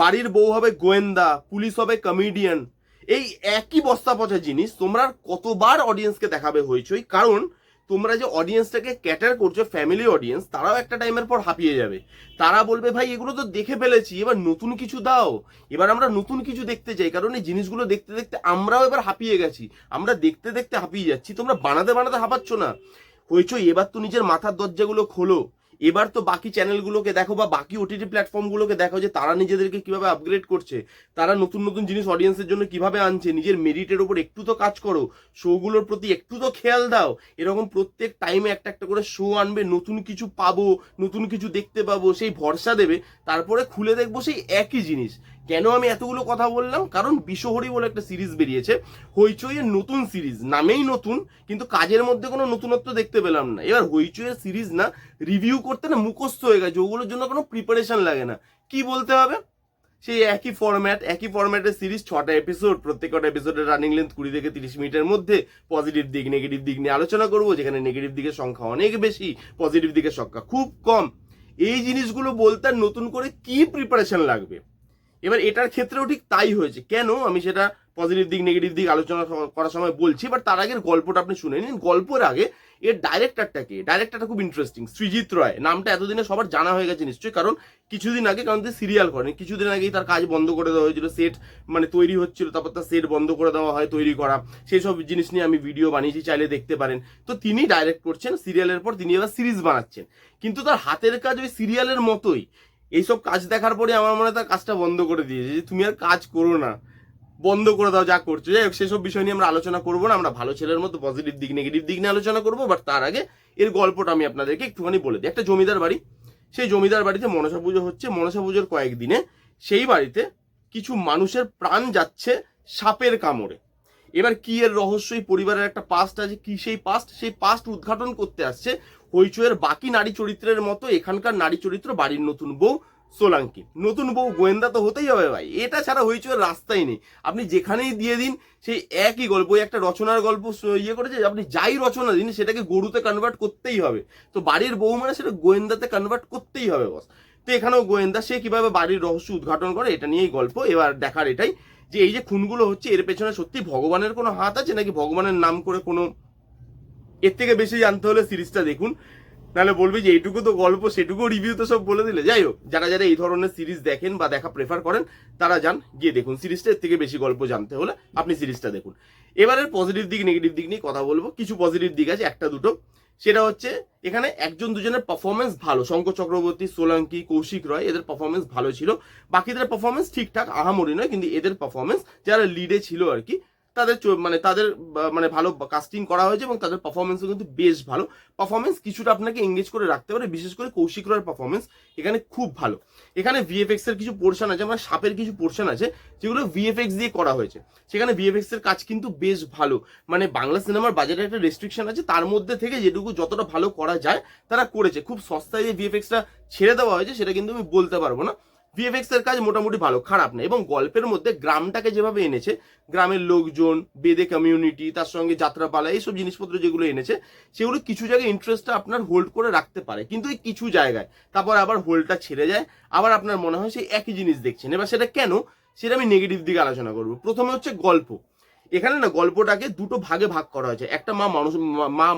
বাড়ির বউ হবে গোয়েন্দা, পুলিশ হবে কমেডিয়ান এই একই বস্তা পচা জিনিস তোমরা কতবার অডিয়েন্সকে দেখাবে হইচই? কারণ তোমরা যে অডিয়েন্সটাকে ক্যাটার করছ ফ্যামিলি অডিয়েন্স তারাও একটা টাইমের পর হাঁপিয়ে যাবে। তারা বলবে, ভাই, এগুলো তো দেখে ফেলেছি, এবার নতুন কিছু দাও। এবার আমরা নতুন কিছু দেখতে চাই, কারণ এই জিনিসগুলো দেখতে দেখতে আমরাও এবার হাঁপিয়ে গেছি। আমরা দেখতে দেখতে হাঁপিয়ে যাচ্ছি, তোমরা বানাতে বানাতে হাঁপাচ্ছ না। হইচই, এবার তো নিজের মাথার দরজাগুলো খোলো। এবার তো বাকি চ্যানেলগুলোকে দেখো বা বাকি ওটিটি প্ল্যাটফর্মগুলোকে দেখো যে তারা নিজেদেরকে কীভাবে আপগ্রেড করছে, তারা নতুন নতুন জিনিস অডিয়েন্সের জন্য কীভাবে আনছে, নিজের মেরিটের ওপর একটু তো কাজ করো শোগুলোর প্রতি একটু তো খেয়াল দাও, এরকম প্রত্যেক টাইমে একটা একটা করে শো আনবে, নতুন কিছু পাবো, নতুন কিছু দেখতে পাবো, সেই ভরসা দেবে, তারপরে খুলে দেখব সেই একই জিনিস। কেন আমি এতগুলো কথা বললাম? কারণ বিশ্বহরি বলে একটা সিরিজ বেরিয়েছে। হইচইয়ের নতুন সিরিজ, নামেই নতুন, কিন্তু কাজের মধ্যে কোনো নতুনত্ব দেখতে পেলাম না। এবার হইচইয়ের সিরিজ না রিভিউ করতে না মুখস্থ হয়ে গেছে, ওগুলোর জন্য কোনো প্রিপারেশন লাগে না। কি বলতে হবে? সেই একই ফরম্যাট একই ফরম্যাটের সিরিজ, ছটা এপিসোড প্রত্যেকটা এপিসোডের রানিং লেন্থ কুড়ি থেকে তিরিশ মিনিটের মধ্যে পজিটিভ দিক নেগেটিভ দিক নিয়ে আলোচনা করব, যেখানে নেগেটিভ দিকের সংখ্যা অনেক বেশি পজিটিভ দিকের সংখ্যা খুব কম। এই জিনিসগুলো বলতে নতুন করে কি প্রিপারেশন লাগবে? এবার এটার ক্ষেত্রেও ঠিক তাই হয়েছে। কেন? আমি সেটা পজিটিভ দিক নেগেটিভ দিক আলোচনা করার সময় বলছি বাট তার আগের গল্পটা আপনি শুনে নিন। গল্পের আগে এর ডাইরেক্টরটা কে? ডাইরেক্টরটা খুব ইন্টারেস্টিং সৃজিত রয়। নামটা এতদিনে সবার জানা হয়ে গেছে নিশ্চয়ই, কারণ কিছুদিন আগে কারণ তিনি সিরিয়াল করেন কিছুদিন আগেই তার কাজ বন্ধ করে দেওয়া হয়েছিল সেট মানে তৈরি হচ্ছিল, তারপর তার সেট বন্ধ করে দেওয়া হয় তৈরি করা। সেই সব জিনিস নিয়ে আমি ভিডিও বানিয়েছি, চাইলে দেখতে পারেন। তো তিনি ডাইরেক্ট করছেন সিরিয়ালের পর তিনি এবার সিরিজ বানাচ্ছেন। কিন্তু তার হাতের কাজ ওই সিরিয়ালের মতোই। এইসব কাজ দেখার পরে আমার মনে তার কাজটা বন্ধ করে দিয়েছে। যে তুমি আর কাজ করো না। বন্ধ করে দাও যা করছ। যাই হোক, সেসব বিষয় নিয়ে আমরা আলোচনা করব না। আমরা ভালো ছেলের মতো পজিটিভ দিক নেগেটিভ দিক নিয়ে আলোচনা করব। বাট তার আগে এর গল্পটা আমি আপনাদেরকে একটুখানি বলে দিই। একটা জমিদার বাড়ি। সেই জমিদার বাড়িতে মনসা পুজো হচ্ছে। মনসা পুজোর কয়েকদিনে সেই বাড়িতে কিছু মানুষের প্রাণ যাচ্ছে সাপের কামড়ে। এবার কি এর রহস্য? পরিবারের একটা পাস্ট আছে। কি সেই পাস্ট সেই পাস্ট উদ্ঘাটন করতে আসছে হইচইয়ের বাকি নারী চরিত্রের মতো এখানকার নারী চরিত্র বাড়ির নতুন বউ সোলাঙ্কি। নতুন বউ গোয়েন্দা তো হতেই হবে ভাই। এটা ছাড়া হইচইয়ের রাস্তাই নেই। আপনি যেখানেই দিয়ে দিন, সেই একই গল্প, ওই একটা রচনার গল্প ইয়ে করেছে, আপনি যাই রচনা দিন, সেটাকে গরুতে কনভার্ট করতেই হবে। তো বাড়ির বউ মানে সেটা গোয়েন্দাতে কনভার্ট করতেই হবে বস তো এখানেও গোয়েন্দা, সে কীভাবে বাড়ির রহস্য উদ্ঘাটন করে, এটা নিয়েই গল্প। এবার দেখার এটাই যে, এই যে খুনগুলো হচ্ছে, এর পেছনে সত্যি ভগবানের কোনো হাত আছে, নাকি ভগবানের নাম করে কোনো এর থেকে বেশি জানতে হলে সিরিজটা দেখুন। নাহলে বলবি যে এইটুকু তো গল্প সেটুকু রিভিউ তো সব বলে দিলে। যাই হোক, যারা যারা এই ধরনের সিরিজ দেখেন বা দেখা প্রেফার করেন, তারা যান, গিয়ে দেখুন। সিরিজটা এর থেকে বেশি গল্প জানতে হলে আপনি সিরিজটা দেখুন। এবারের পজিটিভ দিক নেগেটিভ দিক নিয়ে কথা বলব। কিছু পজিটিভ দিক আছে, একটা দুটো। সেটা হচ্ছে, এখানে একজন দুজনের পারফরমেন্স ভালো। শঙ্কর চক্রবর্তী, সোলাঙ্কি, কৌশিক রয়, এদের পারফরমেন্স ভালো ছিল। বাকিদের পারফরমেন্স ঠিকঠাক, আহামরি নয়, কিন্তু এদের পারফরমেন্স যারা লিডে ছিল আর কি তাদের মানে তাদের মানে ভালো কাস্টিং করা হয়েছে এবং তাদের পারফরমেন্সও কিন্তু বেশ ভালো। পারফরমেন্স কিছুটা আপনাকে এঙ্গেজ করে রাখতে পারে, বিশেষ করে কৌশিক রয়ের পারফরমেন্স এখানে খুব ভালো। এখানে ভিএফএক্স এর কিছু পোর্শন আছে মানে সাপের কিছু পোর্শন আছে, যেগুলো ভিএফএক্স দিয়ে করা হয়েছে। সেখানে ভিএফএক্স এর কাজ কিন্তু বেশ ভালো। মানে বাংলা সিনেমার বাজারে একটা রেস্ট্রিকশন আছে, তার মধ্যে থেকে যেটুকু যতটা ভালো করা যায়, তারা করেছে। খুব সস্তায় যে ভিএফএক্সটা ছেড়ে দেওয়া হয়েছে, সেটা কিন্তু আমি বলতে পারব না। ভিএফএক্স এর কাজ মোটামুটি ভালো, খারাপ না। এবং গল্পের মধ্যে গ্রামটাকে যেভাবে এনেছে, গ্রামের লোকজন, বেদে কমিউনিটি তার সঙ্গে যাত্রাপালা, এইসব জিনিসপত্র যেগুলো এনেছে, সেগুলো কিছু জায়গায় ইন্টারেস্টটা আপনার হোল্ড করে রাখতে পারে। কিন্তু এই কিছু জায়গায়, তারপর আবার হোল্ডটা ছেড়ে যায়, আবার আপনার মনে হয় সেই একই জিনিস দেখছেন। এবার সেটা কেন? সেটা আমি নেগেটিভ দিকে আলোচনা করব। প্রথমে হচ্ছে গল্প। এখানে না গল্পটাকে দুটো ভাগে ভাগ করা হয়েছে। একটা মা মানুষ, মা- মা,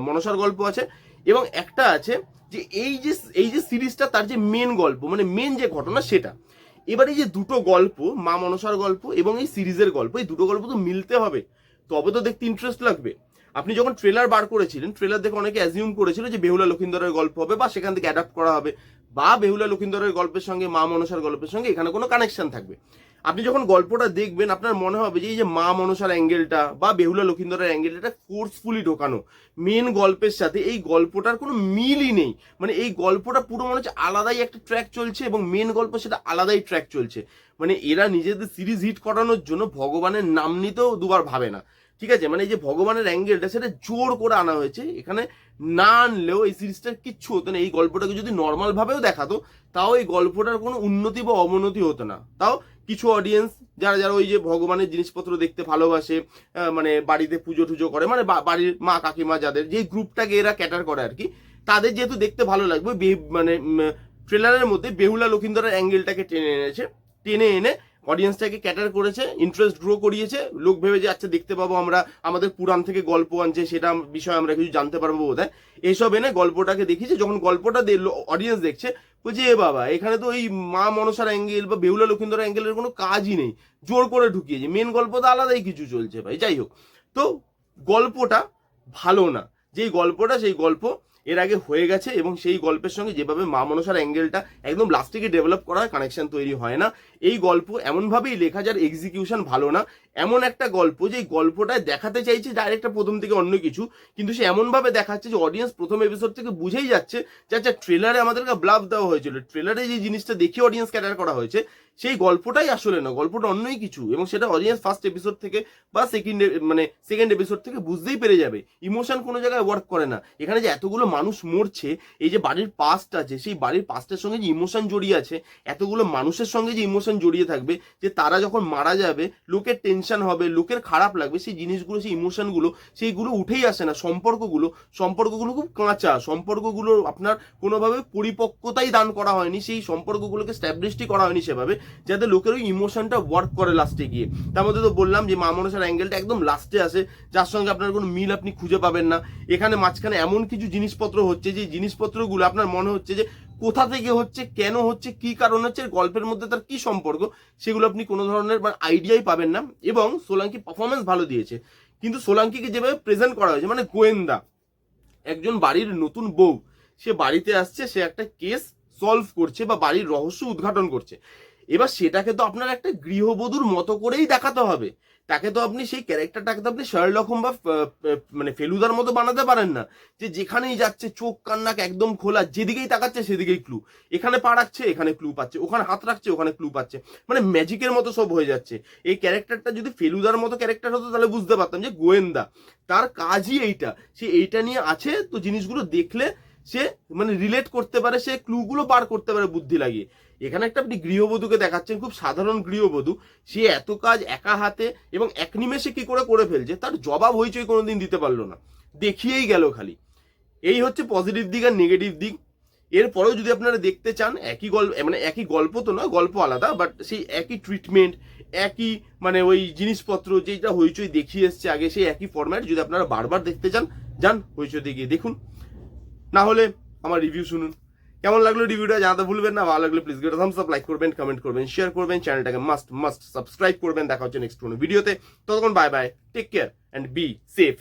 মনসার গল্প আছে এবং একটা আছে যে এই যে এই যে সিরিজটা তার যে মেন গল্প মানে মেন যে ঘটনা সেটা। এবার এই যে দুটো গল্প, মা মনসার গল্প এবং এই সিরিজের গল্প, এই দুটো গল্প তো মিলতে হবে। তবে তো দেখতে ইন্টারেস্ট লাগবে। আপনি যখন ট্রেলার বার করেছিলেন ট্রেলার দেখে অনেকে অ্যাজিউম করেছিল যে বেহুলা লক্ষিন্দরের গল্প হবে বা সেখান থেকে অ্যাডাপ্ট করা হবে, বা বেহুলা লক্ষিন্দরের গল্পের সঙ্গে মা মনসার গল্পের সঙ্গে এখানে কোনো কানেকশন থাকবে। আপনি যখন গল্পটা দেখবেন, আপনার মনে হবে যে এই যে মা মনসার অ্যাঙ্গেলটা বা বেহুলা লক্ষিন্দরের অ্যাঙ্গেলটা ফোর্সফুলি ঢোকানো। মেন গল্পের সাথে এই গল্পটার কোনো মিলই নেই। মানে এই গল্পটা পুরো মনে হচ্ছে আলাদাই একটা ট্র্যাক চলছে এবং মেন গল্প সেটা আলাদাই ট্র্যাক চলছে। মানে এরা নিজেদের সিরিজ হিট করানোর জন্য ভগবানের নাম নিতেও দুবার ভাবে না। ঠিক আছে? মানে এই যে ভগবানের অ্যাঙ্গেলটা সেটা জোর করে আনা হয়েছে। এখানে না আনলেও এই সিরিজটার কিচ্ছু হতো না। এই গল্পটাকে যদি নর্মাল ভাবেও দেখাতো, তাও এই গল্পটার কোনো উন্নতি বা অবনতি হতো না। তাও কিছু অডিয়েন্স যারা যারা ওই যে ভগবানের জিনিসপত্র দেখতে ভালোবাসে মানে বাড়িতে পুজো টুজো করে মানে বাড়ির মা, কাকিমা যাদের যে গ্রুপটাকে এরা ক্যাটার করে আর কি, তাদের যেহেতু দেখতে ভালো লাগবে মানে ট্রেলারের মধ্যে বেহুলা লক্ষিন্দরের অ্যাঙ্গেলটাকে টেনে এনেছে, টেনে এনে অডিয়েন্সটাকে ক্যাটার করেছে ইন্টারেস্ট গ্রো করিয়েছে, লোক ভেবে যে আচ্ছা দেখতে পাবো আমরা, আমাদের পুরাণ থেকে গল্প আনছে, সেটা বিষয়ে আমরা কিছু জানতে পারব বোধ হয় এইসব এনে গল্পটাকে দেখিয়েছে যখন গল্পটা অডিয়েন্স দেখছে, বলছে, এ বাবা, এখানে তো ওই মা মনসার অ্যাঙ্গেল বা বেহুলা লক্ষিন্দর অ্যাঙ্গেলের কোনো কাজই নেই। জোর করে ঢুকিয়েছে। মেন গল্প তো আলাদাই কিছু চলছে ভাই, যাই হোক। তো গল্পটা ভালো না। যেই গল্পটা, সেই গল্প এর আগে হয়ে গেছে এবং সেই গল্পের সঙ্গে যেভাবে মা মনসার অ্যাঙ্গেলটা একদম লাস্টিকে ডেভেলপ করা হয় কানেকশন তৈরি হয় না। এই গল্প এমনভাবেই লেখা যার এক্সিকিউশন ভালো না এমন একটা গল্প যে গল্পটায় দেখাতে চাইছে ডাইরেক্টটা প্রথম থেকে অন্য কিছু, কিন্তু সে এমনভাবে দেখাচ্ছে যে অডিয়েন্স প্রথম এপিসোড থেকে বুঝেই যাচ্ছে যে আচ্ছা ট্রেলারে আমাদেরকে ব্লাভ দেওয়া হয়েছিল। ট্রেলারে যে জিনিসটা দেখে অডিয়েন্স ক্যাটার করা হয়েছে, সেই গল্পটাই আসলে না, গল্পটা অন্যই কিছু এবং সেটা অডিয়েন্স ফার্স্ট এপিসোড থেকে বা সেকেন্ড মানে সেকেন্ড এপিসোড থেকে বুঝতেই পেরে যাবে। ইমোশন কোনো জায়গায় ওয়ার্ক করে না। এখানে যে এতগুলো মানুষ মরছে, এই যে বাড়ির পাস্ট আছে, সেই বাড়ির পাস্টের সঙ্গে যে ইমোশন জড়িয়ে আছে, এতগুলো মানুষের সঙ্গে যে ইমোশন জড়িয়ে থাকবে যে তারা যখন মারা যাবে, লোকের টেনশন হবে, লোকের খারাপ লাগবে, সেই জিনিসগুলো, সেই ইমোশনগুলো সেইগুলো উঠেই আসে না। সম্পর্কগুলো সম্পর্কগুলো খুব কাঁচা। সম্পর্কগুলো আপনার কোনোভাবে পরিপক্কতাই দান করা হয়নি, সেই সম্পর্কগুলোকে স্ট্যাবলিশই করা হয়নি সেভাবে, যাতে লোকের ওই ইমোশনটা ওয়ার্ক করে লাস্টে গিয়ে। তার মধ্যে তো বললাম যে মা মনসার অ্যাঙ্গেলটা একদম লাস্টে আসে। যার সঙ্গে আপনার কোনো মিল আপনি খুঁজে পাবেন না। এখানে মাঝখানে এমন কিছু জিনিসপত্র হচ্ছে যে, জিনিসপত্রগুলো আপনার মনে হচ্ছে যে কোথা থেকে হচ্ছে, কেন হচ্ছে, কি কারণ হচ্ছে গল্পের মধ্যে তার কি সম্পর্ক, সেগুলো আপনি কোনো ধরনের আইডিয়াই পাবেন না। এবং সোলাঙ্কি পারফরমেন্স ভালো দিয়েছে। কিন্তু সোলাঙ্কিকে যেভাবে প্রেজেন্ট করা হয়েছে মানে গোয়েন্দা, একজন বাড়ির নতুন বউ, সে বাড়িতে আসছে, সে একটা কেস সলভ করছে বা বাড়ির রহস্য উদ্ঘাটন করছে। এবার সেটাকে তো আপনার একটা গৃহবধূর মতো করেই দেখাতে হবে। তাকে তো আপনি সেই ক্যারেক্টারটাকে তো আপনি শার্লকম বা মানে ফেলুদার মতো বানাতে পারেন না। যে যেখানেই যাচ্ছে, চোখ কান্নাক একদম খোলা, যেদিকেই তাকাচ্ছে সেদিকেই ক্লু এখানে পা রাখছে, এখানে ক্লু পাচ্ছে। ওখানে হাত রাখছে, ওখানে ক্লু পাচ্ছে। মানে ম্যাজিকের মতো সব হয়ে যাচ্ছে। এই ক্যারেক্টারটা যদি ফেলুদার মতো ক্যারেক্টার হতো, তাহলে বুঝতে পারতাম যে গোয়েন্দা। তার কাজই এইটা। সে এইটা নিয়ে আছে, তো জিনিসগুলো দেখলে সে মানে রিলেট করতে পারে, সে ক্লুগুলো পার করতে পারে বুদ্ধি লাগিয়ে। এখানে একটা আপনি গৃহবধূকে দেখাচ্ছেন, খুব সাধারণ গৃহবধূ। সে এত কাজ একা হাতে এবং এক নিমেষে কি করে করে ফেলছে, তার জবাব হইচই কোনোদিন দিতে পারল না। দেখিয়েই গেল খালি। এই হচ্ছে পজিটিভ দিক আর নেগেটিভ দিক। এরপরেও যদি আপনারা দেখতে চান, একই গল্প মানে একই গল্প তো নয়, গল্প আলাদা বাট সেই একই ট্রিটমেন্ট একই মানে ওই জিনিসপত্র যেটা হইচই দেখিয়ে এসছে আগে, সেই একই ফরম্যাট যদি আপনারা বারবার দেখতে চান, যান হইচইতে গিয়ে দেখুন। না হলে আমার রিভিউ শুনুন। কেমন লাগল রিভিউটা জানাতে ভুলবেন না, ভালো লাগলে please get thumbs up like করবেন কমেন্ট করবেন শেয়ার করবেন চ্যানেলটাকে মাস্ট মাস্ট সাবস্ক্রাইব করবেন। দেখা হচ্ছে নেক্সট কোনো ভিডিওতে ততক্ষণ bye bye take care and be safe